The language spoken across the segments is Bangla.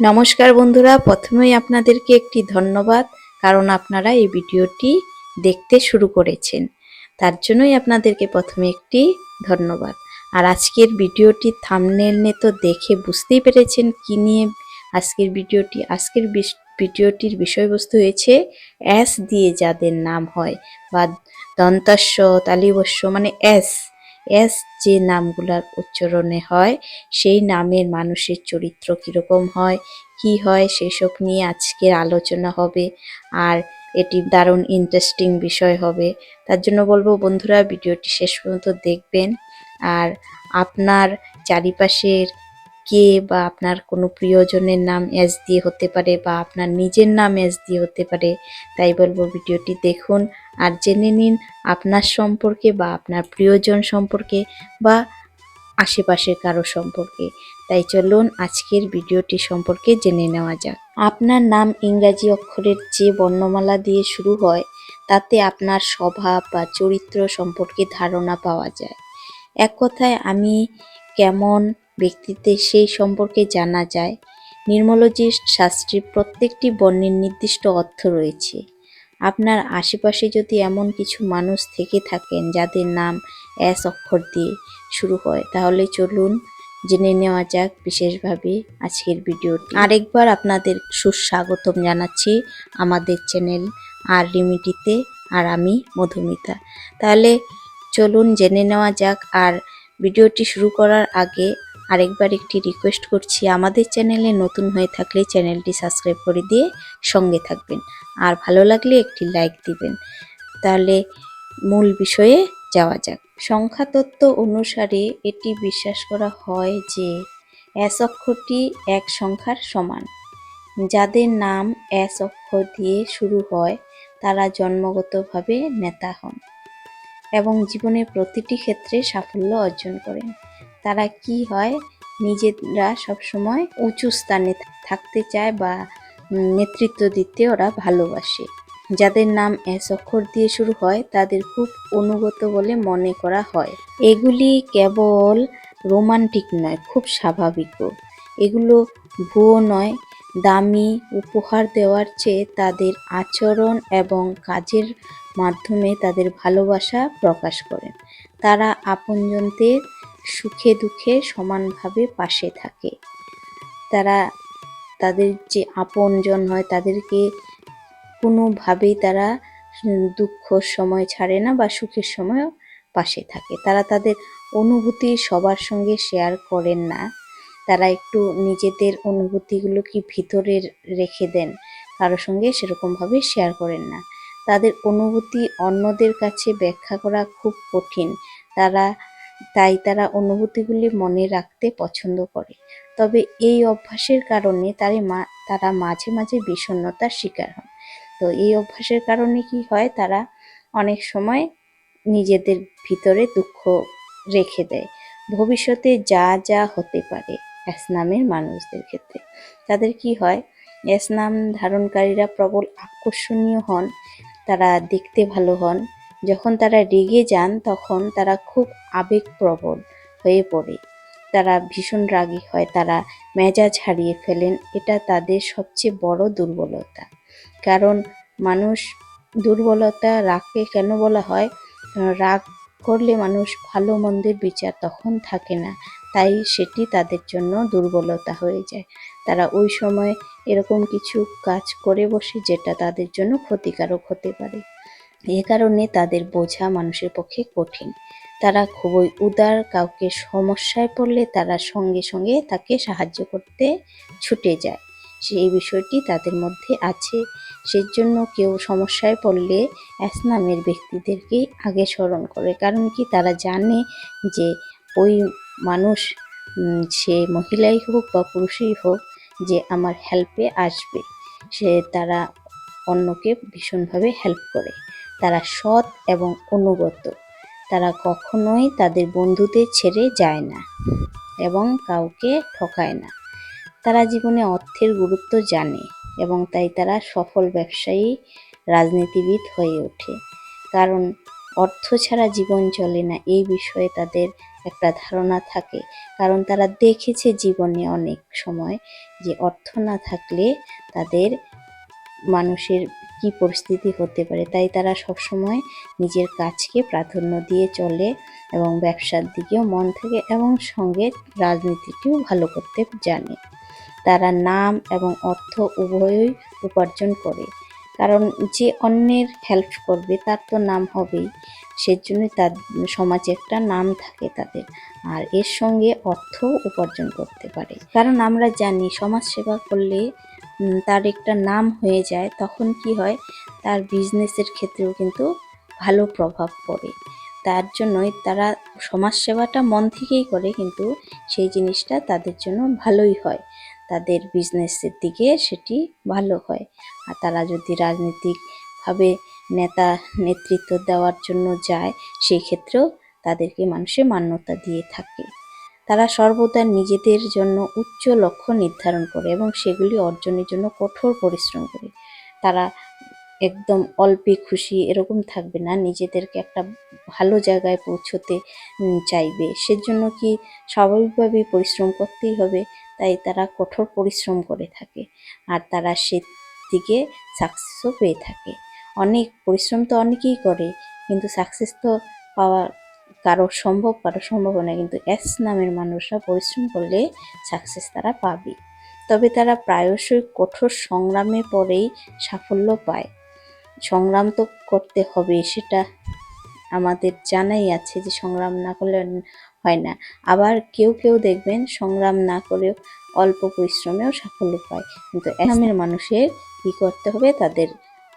নমস্কার বন্ধুরা, প্রথমেই আপনাদেরকে একটি ধন্যবাদ, কারণ আপনারা এই ভিডিওটি দেখতে শুরু করেছেন। তার জন্যই আপনাদেরকে প্রথমে একটি ধন্যবাদ। আর আজকের ভিডিওটি থামনেল তো দেখে বুঝতেই পেরেছেন কি নিয়ে আজকের ভিডিওটি। আজকের ভিডিওটির বিষয়বস্তু হয়েছে এস দিয়ে যাদের নাম হয়, বা দন্তস্ব তালিবস্য মানে এস এস যে নামগুলার উচ্চারণে হয়, সেই নামের মানুষের চরিত্র কীরকম হয়, কি হয়, সেসব নিয়ে আজকের আলোচনা হবে। আর এটি দারুণ ইন্টারেস্টিং বিষয় হবে। তার জন্য বলব বন্ধুরা, ভিডিওটি শেষ পর্যন্ত দেখবেন। আর আপনার চারিপাশের কে বা আপনার কোনো প্রিয়জনের নাম এস দিয়ে হতে পারে বা আপনার নিজের নাম এস দিয়ে হতে পারে, তাই বলব ভিডিওটি দেখুন আর জেনে নিন আপনার সম্পর্কে বা আপনার প্রিয়জন সম্পর্কে বা আশেপাশের কারও সম্পর্কে। তাই চলুন আজকের ভিডিওটি সম্পর্কে জেনে নেওয়া যাক। আপনার নাম ইংরাজি অক্ষরের যে বর্ণমালা দিয়ে শুরু হয়, তাতে আপনার স্বভাব বা চরিত্র সম্পর্কে ধারণা পাওয়া যায়। এক কথায় আমি কেমন ব্যক্তিত্বে সেই সম্পর্কে জানা যায়, নির্মোলজিস্ট শাস্ত্রীর প্রত্যেকটি বর্ণের নির্দিষ্ট অর্থ রয়েছে। আপনার আশেপাশে যদি এমন কিছু মানুষ থেকে থাকেন যাদের নাম এস অক্ষর দিয়ে শুরু হয়, তাহলে চলুন জেনে নেওয়া যাক বিশেষভাবে আজকের ভিডিওটি। আরেকবার আপনাদের সুস্বাগতম জানাচ্ছি আমাদের চ্যানেল আর রিমিটিতে আর আমি, মধুমিতা। তাহলে চলুন জেনে নেওয়া যাক আর ভিডিওটি শুরু করার আগে আরেকবার একটি রিকোয়েস্ট করছি, আমাদের চ্যানেলে নতুন হয়ে থাকলে চ্যানেলটি সাবস্ক্রাইব করে দিয়ে সঙ্গে থাকবেন। আর ভালো লাগলে একটি লাইক দিবেন। তাহলে মূল বিষয়ে যাওয়া যাক। সংখ্যাতত্ত্ব অনুসারে এটি বিশ্বাস করা হয় যে এস অক্ষরটি এক সংখ্যার সমান। যাদের নাম এস অক্ষর দিয়ে শুরু হয়, তারা জন্মগতভাবে নেতা হন এবং জীবনের প্রতিটি ক্ষেত্রে সাফল্য অর্জন করেন। তারা কি হয়? নিজেরা সবসময় উঁচু স্থানে থাকতে চায় বা নেতৃত্ব দিতে ওরা ভালোবাসে। যাদের নাম এস অক্ষর দিয়ে শুরু হয়, তাদের খুব অনুগত বলে মনে করা হয়। এগুলি কেবল রোমান্টিক নয়, খুব স্বাভাবিকও এগুলো ভুয়ো নয়, দামি উপহার দেওয়ার চেয়ে তাদের আচরণ এবং কাজের মাধ্যমে তাদের ভালোবাসা প্রকাশ করেন তারা আপনজনদের সুখে দুঃখে সমানভাবে পাশে থাকে। তারা তাদের যে আপনজন হয়, তাদেরকে কোনোভাবেই তারা দুঃখর সময় ছাড়ে না বা সুখের সময়ও পাশে থাকে। তারা তাদের অনুভূতি সবার সঙ্গে শেয়ার করেন না। তারা একটু নিজেদের অনুভূতিগুলো কি ভিতরে রেখে দেন কারোর সঙ্গে সেরকমভাবে শেয়ার করেন না। তাদের অনুভূতি অন্যদের কাছে ব্যাখ্যা করা খুব কঠিন। তারা তাই তারা অনুভূতিগুলি মনে রাখতে পছন্দ করে। তবে এই অভ্যাসের কারণে তারা মা, তারা মাঝে মাঝে বিষণ্ণতার শিকার হন। তো এই অভ্যাসের কারণে কি হয়, তারা অনেক সময় নিজেদের ভিতরে দুঃখ রেখে দেয়। ভবিষ্যতে যা যা হতে পারে এস নামের মানুষদের ক্ষেত্রে। তাদের কি হয় এস নাম ধারণকারীরা প্রবল আকর্ষণীয় হন, তারা দেখতে ভালো হন যখন তারা রেগে যান, তখন তারা খুব আবেগপ্রবণ হয়ে পড়ে। তারা ভীষণ রাগী হয়, তারা মেজাজ হারিয়ে ফেলেন। এটা তাদের সবচেয়ে বড় দুর্বলতা। কারণ মানুষ দুর্বলতা রাগকে কেন বলা হয়? রাগ করলে মানুষ ভালো মন্দের বিচার তখন থাকে না, তাই সেটি তাদের জন্য দুর্বলতা হয়ে যায়। তারা ওই সময় এরকম কিছু কাজ করে বসে, যেটা তাদের জন্য ক্ষতিকারক হতে পারে। এ কারণে তাদের বোঝা মানুষের পক্ষে কঠিন। তারা খুবই উদার, কাউকে সমস্যায় পড়লে তারা সঙ্গে সঙ্গে তাকে সাহায্য করতে ছুটে যায়। সেই বিষয়টি তাদের মধ্যে আছে। সেজন্য কেউ সমস্যায় পড়লে নামের ব্যক্তিদেরকেই আগে স্মরণ করে। কারণ কি? তারা জানে যে ওই মানুষ সে মহিলাই হোক বা পুরুষই হোক, যে আমার হেল্পে আসবে। সে তারা অন্যকে ভীষণভাবে হেল্প করে। তারা সৎ এবং অনুগত। তারা কখনোই তাদের বন্ধুদের ছেড়ে যায় না এবং কাউকে ঠকায় না। তারা জীবনে অর্থের গুরুত্ব জানে এবং তাই তারা সফল ব্যবসায়ী, রাজনীতিবিদ হয়ে ওঠে। কারণ অর্থ ছাড়া জীবন চলে না এই বিষয়ে তাদের একটা ধারণা থাকে। কারণ তারা দেখেছে জীবনে অনেক সময় যে অর্থ না থাকলে তাদের মানুষের কি পরিস্থিতি হতে পারে, তাই তারা সবসময় নিজের কাজকে প্রাধান্য দিয়ে চলে এবং ব্যবসার দিকেও মন থাকে এবং সঙ্গে রাজনীতিটিও ভালো করতে জানে। তারা নাম এবং অর্থ উভয়ই উপার্জন করে, কারণ যে অন্যের হেল্প করবে তার তো নাম হবেই সেজন্য তার সমাজে একটা নাম থাকে তাদের, আর এর সঙ্গে অর্থ উপার্জন করতে পারে। কারণ আমরা জানি সমাজ সেবা করলে তার একটা নাম হয়ে যায়, তখন কি হয়? তার বিজনেসের ক্ষেত্রেও কিন্তু ভালো প্রভাব পড়ে। তার জন্যই তারা সমাজ সেবাটা মন থেকেই করে, কিন্তু সেই জিনিসটা তাদের জন্য ভালোই হয়। তাদের বিজনেসের দিকে সেটি ভালো হয়। আর তারা যদি রাজনৈতিকভাবে নেতা নেতৃত্ব দেওয়ার জন্য যায়, সেই ক্ষেত্রেও তাদেরকে মানুষে মান্যতা দিয়ে থাকে। তারা সর্বদা নিজেদের জন্য উচ্চ লক্ষ্য নির্ধারণ করে এবং সেগুলি অর্জনের জন্য কঠোর পরিশ্রম করে। তারা একদম অল্পে খুশি এরকম থাকবে না, নিজেদেরকে একটা ভালো জায়গায় পৌঁছতে চাইবে। সেজন্য কি স্বাভাবিকভাবেই পরিশ্রম করতেই হবে, তাই তারা কঠোর পরিশ্রম করে থাকে আর তারা সে দিকে সাকসেসও পেয়ে থাকে। অনেক, পরিশ্রম তো অনেকেই করে, কিন্তু সাকসেস তো পাওয়া কারও সম্ভব কারও সম্ভব না, কিন্তু এস নামের মানুষরা পরিশ্রম করলে সাকসেস তারা পাবে। তবে তারা প্রায়শই কঠোর সংগ্রামে পরেই সাফল্য পায়। সংগ্রাম তো করতে হবে, সেটা আমাদের জানাই আছে যে সংগ্রাম না করলে হয় না। আবার কেউ কেউ দেখবেন সংগ্রাম না করেও অল্প পরিশ্রমেও সাফল্য পায়। কিন্তু এখানের মানুষের কী করতে হবে? তাদের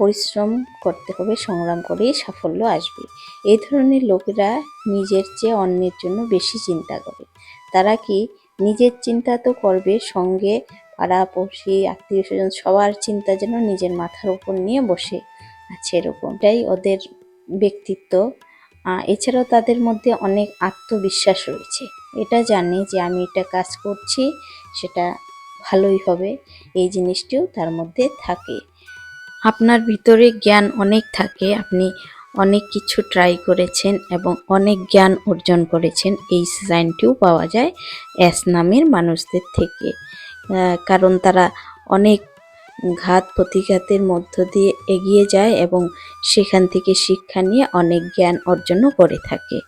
পরিশ্রম করতে হবে, সংগ্রাম করেই সাফল্য আসবে। এই ধরনের লোকেরা নিজের চেয়ে অন্যের জন্য বেশি চিন্তা করে। তারা কি নিজের চিন্তা তো করবে, সঙ্গে পাড়া পড়শি, আত্মীয় স্বজন, সবার চিন্তা যেন নিজের মাথার উপর নিয়ে বসে আছে এরকম। এটাই ওদের ব্যক্তিত্ব। এছাড়াও তাদের মধ্যে অনেক আত্মবিশ্বাস রয়েছে। এটা জানে যে আমি এটা কাজ করছি, সেটা ভালোই হবে। এই জিনিসটিও তার মধ্যে থাকে। আপনার ভিতরে জ্ঞান অনেক থাকে, আপনি অনেক কিছু ট্রাই করেছেন এবং অনেক জ্ঞান অর্জন করেছেন, এই সাইনটিও পাওয়া যায় অ্যাস নামের মানুষদের থেকে। কারণ তারা অনেক ঘাত প্রতিঘাতের মধ্য দিয়ে এগিয়ে যায় এবং সেখান থেকে শিক্ষা নিয়ে অনেক জ্ঞান অর্জনও করে থাকে।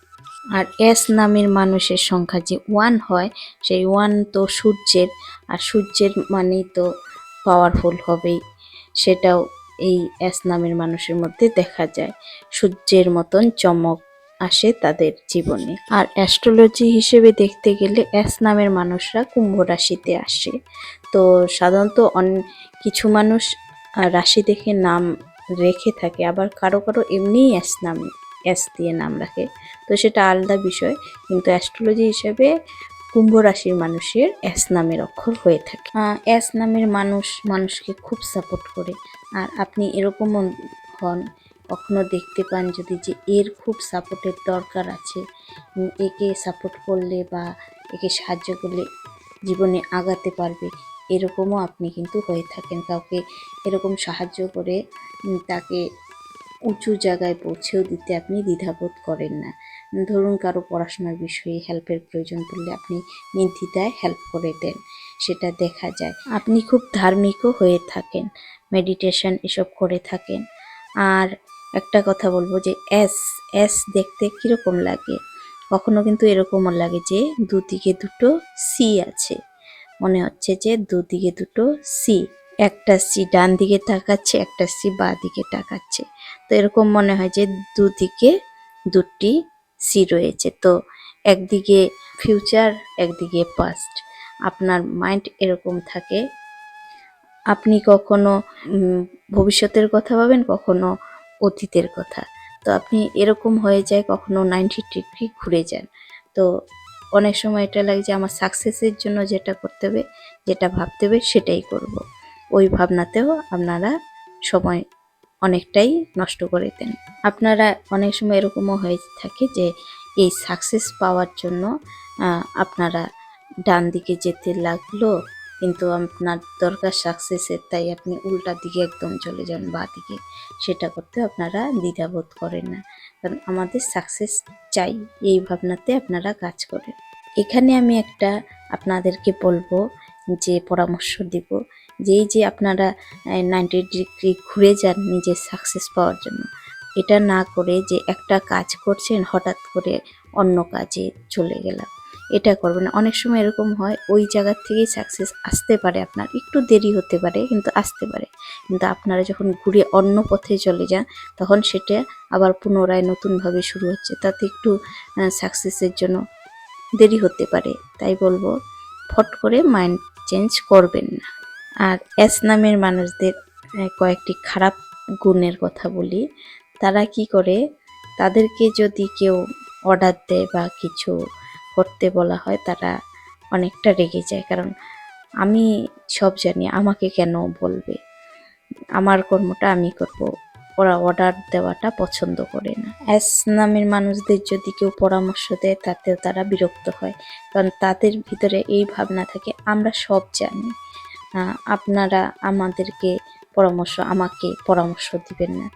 আর এস নামের মানুষের সংখ্যা যে ওয়ান হয়, সেই ওয়ান তো সূর্যের, আর সূর্যের মানেই তো পাওয়ারফুল হবেই। সেটাও এই এস নামের মানুষের মধ্যে দেখা যায়। সূর্যের মতন চমক আসে তাদের জীবনে। আর অ্যাস্ট্রোলজি হিসেবে দেখতে গেলে এস নামের মানুষরা কুম্ভ রাশিতে আসে। তো সাধারণত কিছু মানুষ রাশি দেখে নাম রেখে থাকে, আবার কারও কারও এমনিই এস নাম এস দিয়ে নাম রাখে। তো সেটা আলাদা বিষয়, কিন্তু অ্যাস্ট্রোলজি হিসেবে কুম্ভ রাশির মানুষের অ্যাস নামের অক্ষর হয়ে থাকে। অ্যাস নামের মানুষ, মানুষকে খুব সাপোর্ট করে। আর আপনি এরকমও হন, কখনো দেখতে পান যদি যে এর খুব সাপোর্টের দরকার আছে। একে সাপোর্ট করলে বা একে সাহায্য করলে জীবনে আগাতে পারবে। এরকমও আপনি কিন্তু হয়ে থাকেন। কাউকে এরকম সাহায্য করে তাকে উঁচু জায়গায় পৌঁছেও দিতে আপনি দ্বিধাবোধ করেন না। ধরুন কারও পড়াশোনার বিষয়ে হেল্পের প্রয়োজন পড়লে আপনি নির্দ্বিধায় হেল্প করে দেন। সেটা দেখা যায়। আপনি খুব ধার্মিকও হয়ে থাকেন মেডিটেশন এসব করে থাকেন। আর একটা কথা বলব যে এস এস দেখতে কীরকম লাগে? কখনো কিন্তু এরকমও লাগে যে দুদিকে দুটো সি আছে। মনে হচ্ছে যে দুদিকে দুটো সি একটা সি ডান দিকে তাকাচ্ছে, একটা সি বা দিকে তাকাচ্ছে। তো এরকম মনে হয় যে দুদিকে দুটি সি রয়েছে। তো একদিকে ফিউচার একদিকে পাস্ট আপনার মাইন্ড এরকম থাকে। আপনি কখনো ভবিষ্যতের কথা ভাবেন, কখনো অতীতের কথা। তো আপনি এরকম হয়ে যায় কখনো নাইনটি ডিগ্রি ঘুরে যান। তো অনেক সময় এটা লাগে যে আমার সাকসেসের জন্য যেটা করতে হবে, যেটা ভাবতে হবে সেটাই করব। ওই ভাবনাতেও আপনারা সময় অনেকটাই নষ্ট করে দেন। আপনারা অনেক সময় এরকমও হয়ে থাকে যে এই সাকসেস পাওয়ার জন্য আপনারা ডান দিকে যেতে লাগল, কিন্তু আপনার দরকার সাকসেসের তাই আপনি উল্টা দিকে একদম চলে যান, বা দিকে। সেটা করতে আপনারা দ্বিধাবোধ করেন না। কারণ আমাদের সাকসেস চাই, এই ভাবনাতে আপনারা কাজ করেন। এখানে আমি একটা আপনাদেরকে বলব, যে পরামর্শ দিব, যে যে আপনারা নাইনটি ডিগ্রি ঘুরে যান নিজের সাকসেস পাওয়ার জন্য। এটা না করে যে একটা কাজ করছেন, হঠাৎ করে অন্য কাজে চলে গেলাম। এটা করবেন অনেক সময় এরকম হয়, ওই জায়গার থেকেই সাকসেস আসতে পারে আপনার। একটু দেরি হতে পারে, কিন্তু আসতে পারে। কিন্তু আপনারা যখন ঘুরে অন্য পথে চলে যান, তখন সেটা আবার পুনরায় নতুনভাবে শুরু হচ্ছে। তাতে একটু সাকসেসের জন্য দেরি হতে পারে। তাই বলব, ফট করে মাইন্ড চেঞ্জ করবেন না। আর এস নামের মানুষদের কয়েকটি খারাপ গুণের কথা বলি। তারা কি করে? তাদেরকে যদি কেউ অর্ডার দেয় বা কিছু করতে বলা হয়, তারা অনেকটা রেগে যায়। কারণ আমি সব জানি আমাকে কেন বলবে? আমার কর্মটা আমি করব। ওরা অর্ডার দেওয়াটা পছন্দ করে না। অ্যাস নামের মানুষদের যদি কেউ পরামর্শ দেয়, তাতেও তারা বিরক্ত হয়। কারণ তাদের ভিতরে এই ভাবনা থাকে, আমরা সব জানি। আপনারা আমাদেরকে পরামর্শ, আমাকে পরামর্শ দিবেন না।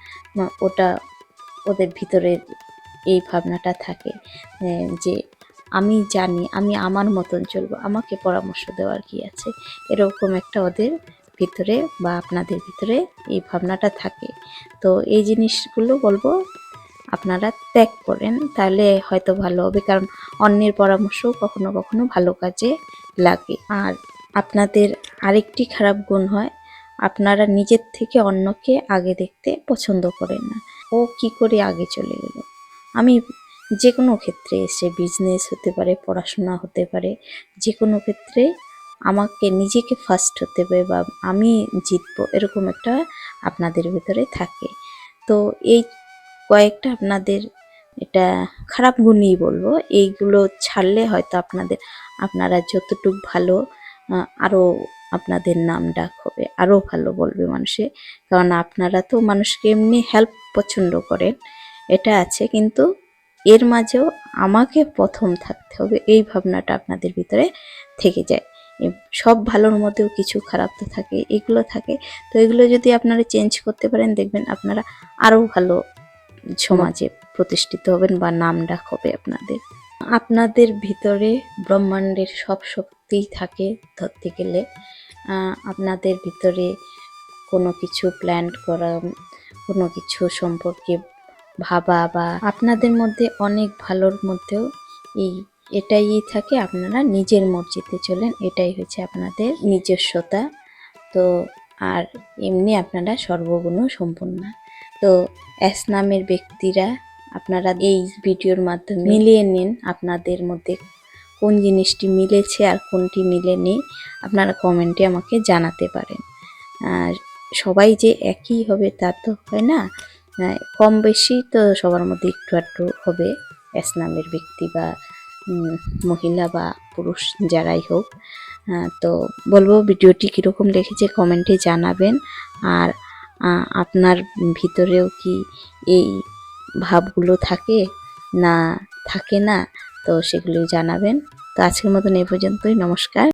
ওটা ওদের ভিতরে এই ভাবনাটা থাকে যে আমি জানি, আমি আমার মতন চলবো। আমাকে পরামর্শ দেওয়ার কি আছে? এরকম একটা ওদের ভিতরে বা আপনাদের ভিতরে এই ভাবনাটা থাকে। তো এই জিনিসগুলো বলব, আপনারা ত্যাগ করেন। তাহলে হয়তো ভালো হবে, কারণ অন্যের পরামর্শ কখনো কখনো ভালো কাজে লাগে। আর আপনাদের আরেকটি খারাপ গুণ হয়, আপনারা নিজের থেকে অন্যকে আগে দেখতে পছন্দ করেন না। ও কি করে আগে চলে গেল? আমি যে কোনো ক্ষেত্রে সে বিজনেস হতে পারে, পড়াশোনা হতে পারে যে কোনো ক্ষেত্রে আমাকে নিজেকে ফার্স্ট হতে হবে বা আমি জিতবো এরকম একটা আপনাদের ভিতরে থাকে। তো এই কয়েকটা আপনাদের এটা খারাপ গুণই বলব, এইগুলো ছাড়লে হয়তো আপনাদের, আপনারা যতটুকু ভালো আরও আপনাদের নাম ডাক হবে আরও ভালো বলবে মানুষে। কারণ আপনারা তো মানুষকে এমনি হেল্প পছন্দ করেন, এটা আছে। কিন্তু এর মাঝেও আমাকে প্রথম থাকতে হবে। এই ভাবনাটা আপনাদের ভিতরে থেকে যায়। সব ভালোর মধ্যেও কিছু খারাপ তো থাকে, এগুলো থাকে। তো এগুলো যদি আপনারা চেঞ্জ করতে পারেন, দেখবেন আপনারা আরও ভালো সমাজে প্রতিষ্ঠিত হবেন বা নাম ডাক হবে আপনাদের। আপনাদের ভিতরে ব্রহ্মাণ্ডের সব শক্তিই থাকে ধরতে গেলে। আপনাদের ভিতরে কোনো কিছু প্ল্যান করা, কোনো কিছু সম্পর্কে ভাবা বা আপনাদের মধ্যে অনেক ভালোর মধ্যেও এই, এটাই থাকে, আপনারা নিজের মর্জিতে চলেন, এটাই হচ্ছে আপনাদের নিজস্বতা। তো, আর এমনি আপনারা সর্বগুণ সম্পন্ন। তো, এস নামের ব্যক্তিরা আপনারা এই ভিডিওর মাধ্যমে মিলিয়ে নিন আপনাদের মধ্যে কোন জিনিসটি মিলেছে আর কোনটি মিলেনি, আপনারা কমেন্টে আমাকে জানাতে পারেন। আর সবাই যে একই হবে তা তো হয় না। কম বেশি তো সবার মধ্যে একটু একটু হবে। এস নামের ব্যক্তি বা মহিলা বা পুরুষ যারাই হোক আহ, তো বলব ভিডিওটি কীরকম লেগেছে কমেন্টে জানাবেন। আর আপনার ভিতরেও কি এই ভাবগুলো থাকে? না থাকে না? তো সেগুলো জানাবেন। তো আজকের মতন এই পর্যন্তই নমস্কার।